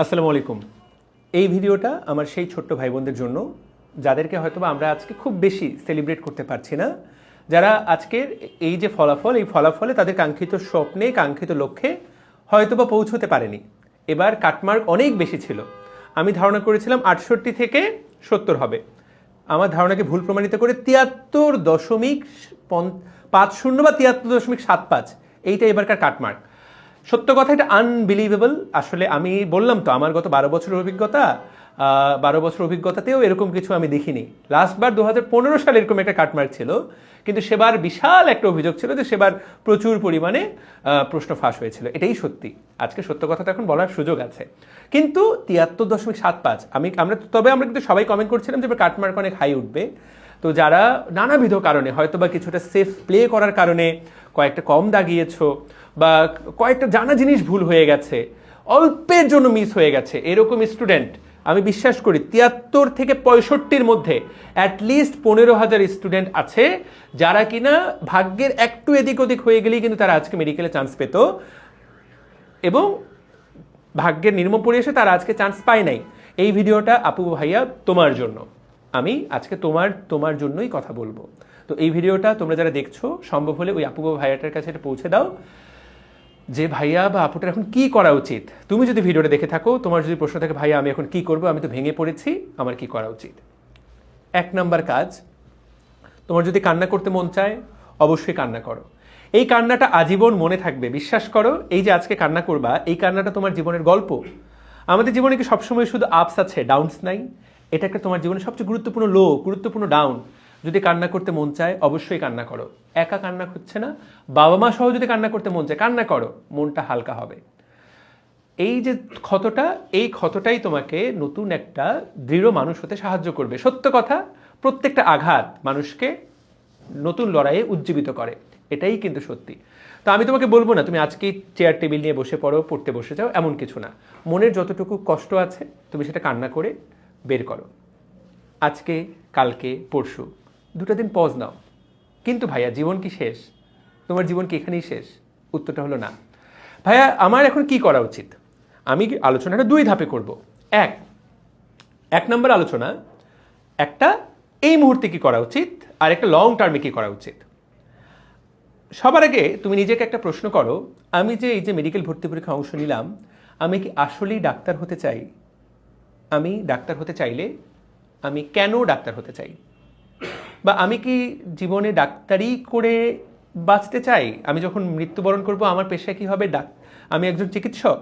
আসসালামু আলাইকুম। এই ভিডিওটা আমার সেই ছোট্ট ভাই বোনদের জন্য, যাদেরকে হয়তোবা আমরা আজকে খুব বেশি সেলিব্রেট করতে পারছি না, যারা আজকের এই যে ফলাফল, এই ফলাফলে তাদের কাঙ্ক্ষিত স্বপ্নে, কাঙ্ক্ষিত লক্ষ্যে হয়তোবা পৌঁছতে পারেনি। এবার কাটমার্ক অনেক বেশি ছিল। আমি ধারণা করেছিলাম আটষট্টি থেকে সত্তর হবে। আমার ধারণাকে ভুল প্রমাণিত করে তিয়াত্তর দশমিক পাঁচ শূন্য বা তিয়াত্তর দশমিক সাত পাঁচ, এইটা এবারকার কাটমার্ক। সত্য কথা, এটা আনবিলিভেবল আসলে আমি বললাম তো, আমার গত বারো বছরের অভিজ্ঞতা বারো বছর অভিজ্ঞতাতেও এরকম কিছু আমি দেখিনি। লাস্টবার দু হাজার পনেরো সালে এরকম একটা কাটমার্ক ছিল, কিন্তু সেবার বিশাল একটা অভিযোগ ছিল যে সেবার প্রচুর পরিমাণে প্রশ্ন ফাঁস হয়েছিল। এটাই সত্যি। আজকে সত্য কথাটা এখন বলার সুযোগ আছে। কিন্তু তিয়াত্তর দশমিক সাত পাঁচ, আমি, আমরা, তবে আমরা কিন্তু সবাই কমেন্ট করছিলাম যে কাটমার্ক অনেক হাই উঠবে। তো যারা নানাবিধ কারণে হয়তো বা কিছুটা সেফ প্লে করার কারণে কয়েকটা কম দাগিয়েছো বা কয়েকটা জানা জিনিস ভুল হয়ে গেছে, অল্পের জন্য মিস হয়ে গেছে। এরকম স্টুডেন্ট আমি বিশ্বাস করি তিয়াত্তর থেকে পঁয়ষট্টির মধ্যে অ্যাটলিস্ট পনেরো হাজার স্টুডেন্ট আছে, যারা কিনা ভাগ্যের একটু এদিক ওদিক হয়ে গেলেই কিন্তু তারা আজকে মেডিকেলে চান্স পেত। এবং ভাগ্যের নির্মম পড়ে এসে তারা আজকে চান্স পায় নাই। এই ভিডিওটা আপু ভাইয়া তোমার জন্য। আমি আজকে তোমার তোমার জন্যই কথা বলব। তো এই ভিডিওটা তোমরা যারা দেখছ, সম্ভব হলে ওই আপু বা ভাইয়াটার কাছে এটা পৌঁছে দাও। যে ভাইয়া বা আপুটার এখন কি করা উচিত? তুমি যদি ভিডিওটা দেখে থাকো, তোমার যদি প্রশ্ন থাকে, ভাইয়া, আমি এখন কি করব? আমি তো ভেঙে পড়েছি, আমার কি করা উচিত? এক নাম্বার কাজ, তোমার যদি কান্না করতে মন চায়, অবশ্যই কান্না করো। এই কান্নাটা আজীবন মনে থাকবে, বিশ্বাস করো, এই যে আজকে কান্না করবা, এই কান্নাটা তোমার জীবনের গল্প। আমাদের জীবনে কি সবসময় শুধু আপস আছে, ডাউনস নাই? এটা একটা তোমার জীবনে সবচেয়ে গুরুত্বপূর্ণ লো গুরুত্বপূর্ণ ডাউন যদি কান্না করতে মন চায়, অবশ্যই কান্না করো। একা কান্না হচ্ছে না। বাবা মা সহ যদি কান্না করতে মন চায়, কান্না করো। মনটা হালকা হবে। এই যে ক্ষতটা, এই ক্ষতটাই তোমাকে নতুন একটা দৃঢ় মানুষ হতে সাহায্য করবে। সত্য কথা, প্রত্যেকটা আঘাত মানুষকে নতুন লড়াইয়ে উজ্জীবিত করে। এটাই কিন্তু সত্যি। তো আমি তোমাকে বলব না, তুমি আজকেই চেয়ার টেবিল নিয়ে বসে পড়ো, পড়তে বসে যাও, এমন কিছু না। মনের যতটুকু কষ্ট আছে, তুমি সেটা কান্না করে বের করো। আজকে, কালকে, পরশু। দুটো দিন পজ নাও। কিন্তু ভাইয়া, জীবন কি শেষ? তোমার জীবন কি এখানেই শেষ? উত্তরটা হলো না। ভাইয়া, আমার এখন কি করা উচিত? আমি আলোচনাটা দুই ধাপে করব। এক এক নম্বর আলোচনা, একটা এই মুহূর্তে কি করা উচিত, আর একটা লং টার্মে কি করা উচিত। সবার আগে তুমি নিজেকে একটা প্রশ্ন করো, আমি যে এই যে মেডিকেল ভর্তি পরীক্ষা অংশ নিলাম, আমি কি আসলেই ডাক্তার হতে চাই? আমি ডাক্তার হতে চাইলে আমি কেন ডাক্তার হতে চাই? বা আমি কি জীবনে ডাক্তারি করে বাঁচতে চাই? আমি যখন মৃত্যুবরণ করব, আমার পেশা কি হবে? ডাক, আমি একজন চিকিৎসক?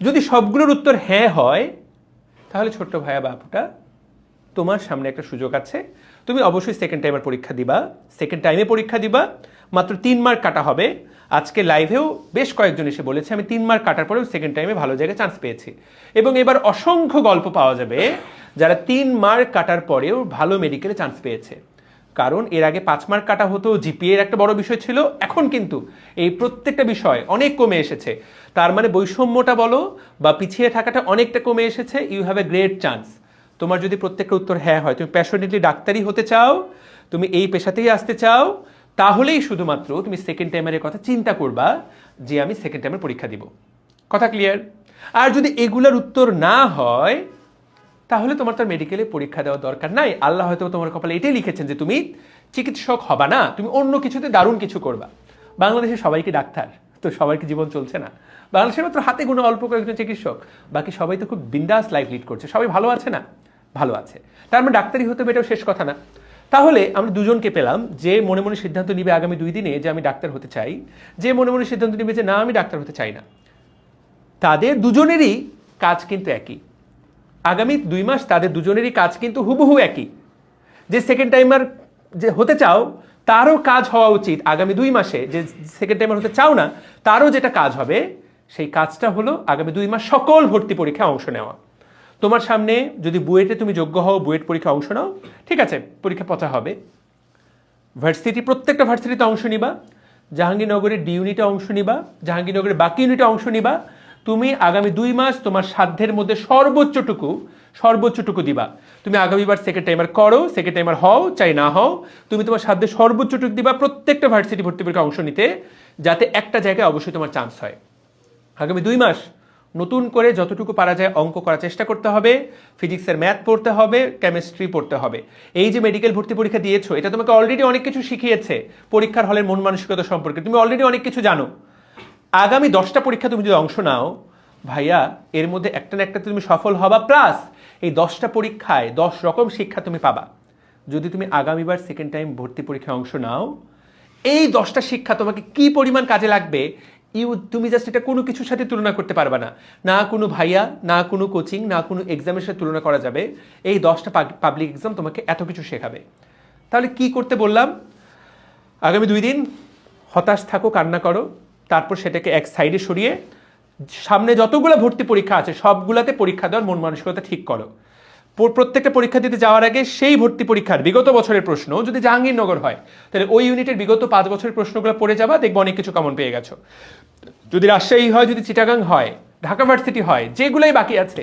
যদি সবগুলোর উত্তর হ্যাঁ হয়, তাহলে ছোট্ট ভাইয়া বাপুটা তোমার সামনে একটা সুযোগ আছে। তুমি অবশ্যই সেকেন্ড টাইমের পরীক্ষা দিবা। সেকেন্ড টাইমে পরীক্ষা দিবা। মাত্র তিন মার্ক কাটা হবে। আজকে লাইভেও বেশ কয়েকজন এসে বলেছে, আমি তিন মার্ক কাটার পরেও সেকেন্ড টাইমে ভালো জায়গায় চান্স পেয়েছি। এবং এবার অসংখ্য গল্প পাওয়া যাবে যারা তিন মার্ক কাটার পরেও ভালো মেডিকেলে চান্স পেয়েছে। কারণ এর আগে পাঁচ মার্ক কাটা হতো জিপিএর একটা বড় বিষয় ছিল, এখন কিন্তু এই প্রত্যেকটা বিষয় অনেক কমে এসেছে। তার মানে বৈষম্যটা বলো বা পিছিয়ে থাকাটা অনেকটা কমে এসেছে you have a great chance তোমার যদি প্রত্যেকটা উত্তর হ্যাঁ হয়, তুমি প্যাশনেটলি ডাক্তারি হতে চাও, তুমি এই পেশাতেই আসতে চাও, তাহলেই শুধুমাত্র তুমি সেকেন্ড টাইমের কথা চিন্তা করবা যে আমি সেকেন্ড টাইমের পরীক্ষা দিব। কথা ক্লিয়ার আর যদি এগুলার উত্তর না হয় তাহলে তোমার তার মেডিকেলে পরীক্ষা দেওয়ার দরকার নাই। আল্লাহ হয়তো তোমার কপালে এটাই লিখেছেন যে, তুমি চিকিৎসক হবা না, তুমি অন্য কিছুতে দারুণ কিছু করবা। বাংলাদেশে সবাইকে ডাক্তার, তো সবার কি জীবন চলছে না? বাংলাদেশের মাত্র হাতে গুণ অল্প কয়েকজন চিকিৎসক, বাকি সবাই তো খুব বিন্দাস লাইফ লিড করছে। সবাই ভালো আছে না? ভালো আছে। তার মানে ডাক্তারি হতে হবে, এটাও শেষ কথা না। তাহলে আমরা দুজনকে পেলাম যে মনে মনে সিদ্ধান্ত নিবে আগামী দুই দিনে যে আমি ডাক্তার হতে চাই, যে মনে মনে সিদ্ধান্ত নিবে যে, না, আমি ডাক্তার হতে চাই না। তাদের দুজনেরই কাজ কিন্তু একই। আগামী দুই মাস তাদের দুজনেরই কাজ কিন্তু হুবহু একই। যে সেকেন্ড টাইমার যে হতে চাও, তারও কাজ হওয়া উচিত আগামী দুই মাসে। যে সেকেন্ড টাইমার হতে চাও না, তারও যেটা কাজ হবে, সেই কাজটা হলো আগামী দুই মাস সকল ভর্তি পরীক্ষায় অংশ নেওয়া। তোমার সামনে যদি বুয়েটে তুমি যোগ্য হও, বুয়েট পরীক্ষা অংশ নাও, ঠিক আছে, পরীক্ষা পচা হবে। ভার্সিটি, প্রত্যেকটা ভার্সিটিতে অংশ নিবা। জাহাঙ্গীরনগরের ডি ইউনিটে অংশ নিবা, জাহাঙ্গীরনগরের বাকি ইউনিটে অংশ নিবা। তুমি আগামী দুই মাস তোমার সাধ্যের মধ্যে সর্বোচ্চটুকু সর্বোচ্চটুকু দিবা। তুমি আগামীবার সেকেন্ড টাইমার করো সেকেন্ড টাইমার হও, চাই না হও, তুমি তোমার সাধ্যের সর্বোচ্চটুকু দিবা প্রত্যেকটা ভার্সিটি ভর্তি পরীক্ষা অংশ নিতে, যাতে একটা জায়গায় অবশ্যই তোমার চান্স হয়। আগামী দুই মাস নতুন করে যতটুকু পারা যায় অঙ্ক করার চেষ্টা করতে হবে ফিজিক্সের ম্যাথ পড়তে হবে কেমিস্ট্রি পড়তে হবে। এই যে মেডিকেল ভর্তি পরীক্ষা দিয়েছ, এটা তোমাকে অলরেডি অনেক কিছু শিখিয়েছে, পরীক্ষার হলের মন মানসিকতা সম্পর্কে। তুমি অলরেডি অনেক কিছু জানো। আগামী দশটা পরীক্ষা তুমি যদি অংশ নাও, ভাইয়া, এর মধ্যে একটা না একটা তুমি সফল হবা প্লাস এই দশটা পরীক্ষায় দশ রকম শিক্ষা তুমি পাবা। যদি তুমি আগামীবার সেকেন্ড টাইম ভর্তি পরীক্ষায় অংশ নাও, এই দশটা শিক্ষা তোমাকে কি পরিমাণ কাজে লাগবে ইউ তুমি জাস্ট এটা কোনো কিছুর সাথে তুলনা করতে পারবে না। না কোনো ভাইয়া, না কোনো কোচিং না কোনো এক্সামের সাথে তুলনা করা যাবে। এই দশটা পাবলিক এক্সাম তোমাকে এত কিছু শেখাবে। তাহলে কি করতে বললাম? আগামী দুই দিন হতাশ থাকো, কান্না করো। তারপর সেটাকে এক সাইডে সরিয়ে সামনে যতগুলো ভর্তি পরীক্ষা আছে, সবগুলোতে পরীক্ষা দেওয়ার মন মানসিকতা ঠিক করো। প্রত্যেকটা পরীক্ষা দিতে যাওয়ার আগে সেই ভর্তি পরীক্ষার বিগত বছরের প্রশ্ন, যদি জাহাঙ্গীরনগর হয়, তাহলে ওই ইউনিটের বিগত পাঁচ বছরের প্রশ্নগুলো পড়ে যাবা, দেখব অনেক কিছু কমন পেয়ে গেছো। যদি রাজশাহী হয়, যদি চিটাগাং হয়, ঢাকা ভার্সিটি হয়, যেগুলোই বাকি আছে,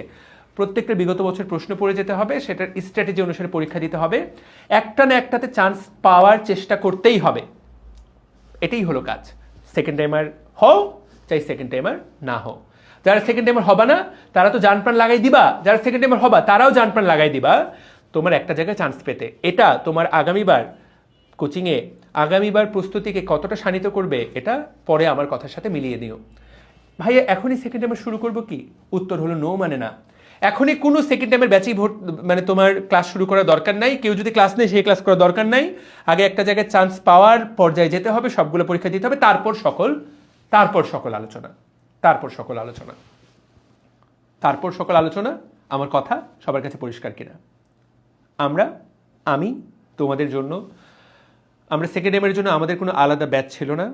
প্রত্যেকটা বিগত বছর প্রশ্ন পড়ে যেতে হবে, সেটার স্ট্র্যাটেজি অনুসারে পরীক্ষা দিতে হবে। একটা না একটাতে চান্স পাওয়ার চেষ্টা করতেই হবে। এটাই হলো কাজ। সেকেন্ড টাইমার হও, চাই সেকেন্ড টাইমার না হও। যারা সেকেন্ড টাইমার হবা না, তারা তো জান প্রাণ লাগাই দিবা। যারা সেকেন্ড টাইমার হবা, তারাও জান প্রাণ লাগাই দিবা। তোমার একটা জায়গায় চান্স পেতে। এটা তোমার আগামীবার কোচিংয়ে আগামীবার প্রস্তুতিকে কতটা শানিত করবে, এটা পরে আমার কথার সাথে মিলিয়ে দিও ভাইয়া, এখনই সেকেন্ড টাইমার শুরু করব কি? উত্তর হলো নো মানে না। এখনই কোনো সেকেন্ড টাইমের ব্যাচেই ভোট মানে তোমার ক্লাস শুরু করার দরকার নাই। কেউ যদি ক্লাস নেই সেই ক্লাস করার দরকার নাই। আগে একটা জায়গায় চান্স পাওয়ার পর্যায়ে যেতে হবে, সবগুলো পরীক্ষা দিতে হবে। তারপর সকল তারপর সকল আলোচনা। তারপর সকল আলোচনা। তারপর সকল আলোচনা, আমার কথা সবার কাছে পরিষ্কার কিনা। আমরা, আমি, তোমাদের জন্য, আমরা সেকেন্ড এমের জন্য আমাদের কোনো আলাদা ব্যাচ ছিল না।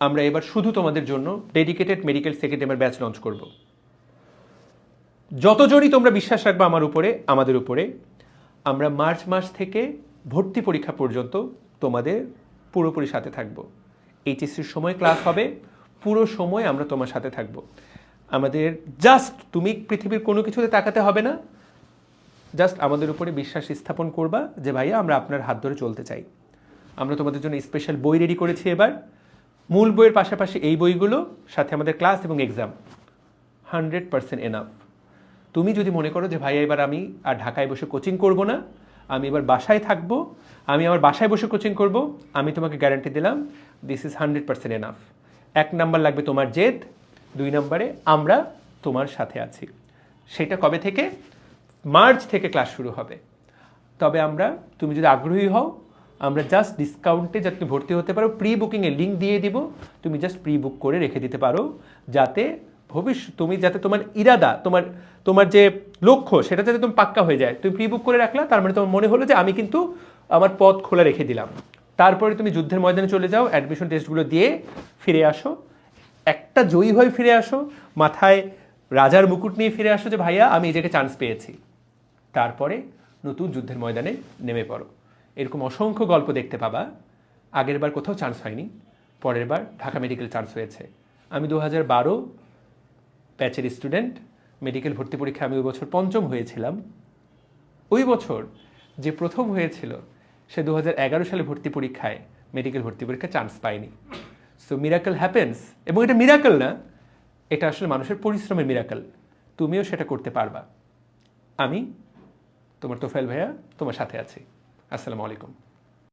আমরা এবার শুধু তোমাদের জন্য ডেডিকেটেড মেডিকেল সেকেন্ড এমের ব্যাচ লঞ্চ করব। যতজনই তোমরা বিশ্বাস রাখবে আমার উপরে, আমাদের উপরে, আমরা মার্চ মাস থেকে ভর্তি পরীক্ষা পর্যন্ত তোমাদের পুরোপুরি সাথে থাকব। এইচএসসির সময় ক্লাস হবে, পুরো সময় আমরা তোমার সাথে থাকব। আমাদের জাস্ট তুমি পৃথিবীর কোনো কিছুতে তাকাতে হবে না জাস্ট আমাদের উপরে বিশ্বাস স্থাপন করবা যে ভাইয়া আমরা আপনার হাত ধরে চলতে চাই। আমরা তোমাদের জন্য স্পেশাল বই রেডি করেছি এবার। মূল বইয়ের পাশাপাশি এই বইগুলো, সাথে আমাদের ক্লাস এবং এক্সাম হান্ড্রেড পার্সেন্ট এনাফ তুমি যদি মনে করো যে ভাইয়া এবার আমি আর ঢাকায় বসে কোচিং করব না, আমি এবার বাসায় থাকব, আমি আমার বাসায় বসে কোচিং করব, আমি তোমাকে গ্যারান্টি দিলাম this is hundred percent enough এক নাম্বার লাগবে তোমার জেদ, দুই নম্বরে আমরা তোমার সাথে আছি। সেটা কবে থেকে? মার্চ থেকে ক্লাস শুরু হবে। তবে আমরা, তুমি যদি আগ্রহী হও, আমরা জাস্ট ডিসকাউন্টে যাতে ভর্তি হতে পারো প্রি বুকিংয়ের লিঙ্ক দিয়ে দিব, তুমি জাস্ট প্রি বুক করে রেখে দিতে পারো, যাতে ভবিষ্যৎ, তুমি যাতে তোমার ইরাদা, তোমার তোমার যে লক্ষ্য, সেটা যাতে তুমি পাক্কা হয়ে যায়। তুমি প্রি বুক করে রাখলা, তার মানে তোমার মনে হলো যে আমি কিন্তু আমার পথ খোলা রেখে দিলাম। তারপরে তুমি যুদ্ধের ময়দানে চলে যাও অ্যাডমিশন টেস্টগুলো দিয়ে ফিরে আসো। একটা জয়ী হয়ে ফিরে আসো, মাথায় রাজার মুকুট নিয়ে ফিরে আসো যে, ভাইয়া, আমি এই চান্স পেয়েছি। তারপরে নতুন যুদ্ধের ময়দানে নেমে পড়ো। এরকম অসংখ্য গল্প দেখতে পাবা। আগের বার কোথাও চান্স হয়নি, পরের বার ঢাকা মেডিকেল চান্স হয়েছে। আমি দু হাজার বারো ব্যাচের স্টুডেন্ট, মেডিকেল ভর্তি পরীক্ষা আমি ওই বছর পঞ্চম হয়েছিলাম। ওই বছর যে প্রথম হয়েছিল, সে দু হাজার এগারো সালে ভর্তি পরীক্ষায় মেডিকেল ভর্তি পরীক্ষায় চান্স পায়নি। সো মিরাকল হ্যাপেন্স এবং এটা মিরাকল না, এটা আসলে মানুষের পরিশ্রমের মিরাকল তুমিও সেটা করতে পারবা। আমি, তোমার তোফাইল ভাইয়া, তোমার সাথে আছি। আসসালামু আলাইকুম।